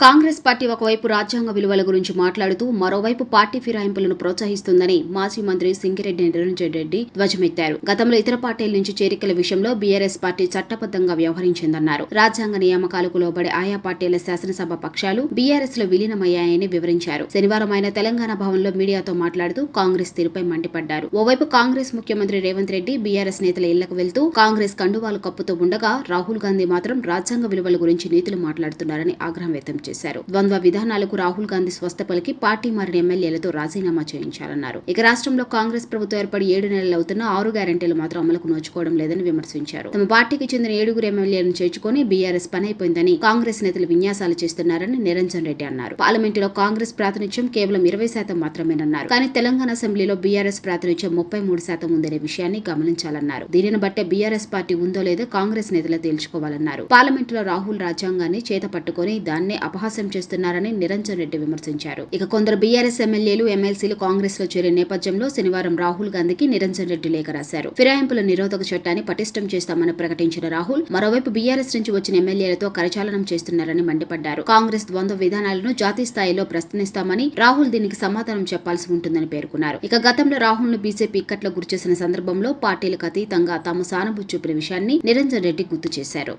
Congress party ఒకవైపు రాజ్యాంగ విలువల గురించి మాట్లాడుతూ మరోవైపు పార్టీ ఫిరాయింపులను ప్రోత్సహిస్తుందని మాజీ మంత్రి సింగిరెడ్డి నిరంజన్ రెడ్డి ధ్వజమెత్తారు. గతంలో ఇతర పార్టీల నుంచి చేరికల విషయంలో బీఆర్ఎస్ పార్టీ చట్టబద్ధంగా వ్యవహరించిందన్నారు. రాజ్యాంగ నియామకాలకు లోబడి ఆయా పార్టీల శాసనసభ పక్షాలు బీఆర్ఎస్లో విలీనమయ్యాయని వివరించారు. శనివారం ఆయన తెలంగాణ భవన్లో మీడియాతో మాట్లాడుతూ కాంగ్రెస్ తీరుపై మండిపడ్డారు. ఓవైపు కాంగ్రెస్ ముఖ్యమంత్రి రేవంత్ రెడ్డి బీఆర్ఎస్ నేతల ఇళ్ళకు వెళ్తూ కాంగ్రెస్ కండువాలు కప్పుతూ ఉండగా రాహుల్ గాంధీ మాత్రం రాజ్యాంగ విలువల గురించి నీతులు మాట్లాడుతున్నారని ఆగ్రహం వ్యక్తం చేశారు. ద్వంద్వ విధానాలకు రాహుల్ గాంధీ స్వస్థ పలికి పార్టీ మారిన ఎమ్మెల్యేలతో రాజీనామా చేయించాలన్నారు. ఇక రాష్ట్రంలో కాంగ్రెస్ ప్రభుత్వం ఏర్పడి ఏడు నెలలు అవుతున్న ఆరు గ్యారంటీలు మాత్రం అమలుకు నోచుకోవడం లేదని విమర్శించారు. తమ పార్టీకి చెందిన ఏడుగురు ఎమ్మెల్యేలను చేర్చుకొని బీఆర్ఎస్ పని అయిపోయిందని కాంగ్రెస్ నేతలు విన్యాసాలు చేస్తున్నారని నిరంజన్ రెడ్డి అన్నారు. పార్లమెంటులో కాంగ్రెస్ ప్రాతినిధ్యం కేవలం ఇరవై శాతం మాత్రమేనన్నారు. కానీ తెలంగాణ అసెంబ్లీలో బీఆర్ఎస్ ప్రాతినిధ్యం ముప్పై మూడు శాతం ఉందనే విషయాన్ని గమనించాలన్నారు. దీనిని బట్టే బీఆర్ఎస్ పార్టీ ఉందో లేదో కాంగ్రెస్ నేతలు తేల్చుకోవాలన్నారు. పార్లమెంటులో రాహుల్ రాజ్యాంగాన్ని చేత పట్టుకొని దాన్నే అపహాస్యం చేస్తున్నారని నిరంజన్ రెడ్డి విమర్శించారు. ఇక కొందరు బీఆర్ఎస్ ఎమ్మెల్యేలు ఎమ్మెల్సీలు కాంగ్రెస్లో చేరిన నేపథ్యంలో శనివారం రాహుల్ గాంధీకి నిరంజన్ రెడ్డి లేఖ రాశారు. ఫిరాయింపుల నిరోధక చట్టాన్ని పటిష్టం చేస్తామని ప్రకటించిన రాహుల్ మరోవైపు బీఆర్ఎస్ నుంచి వచ్చిన ఎమ్మెల్యేలతో కరచాలనం చేస్తున్నారని మండిపడ్డారు. కాంగ్రెస్ ద్వంద్వ విధానాలను జాతీయ స్థాయిలో ప్రశ్నిస్తామని రాహుల్ దీనికి సమాధానం చెప్పాల్సి ఉంటుందని పేర్కొన్నారు. ఇక గతంలో రాహుల్ను బీజేపీ ఇక్కట్లో గురిచేసిన సందర్భంలో పార్టీలకు అతీతంగా తాము సానుభూతి చూపిన విషయాన్ని నిరంజన్ రెడ్డి గుర్తు చేశారు.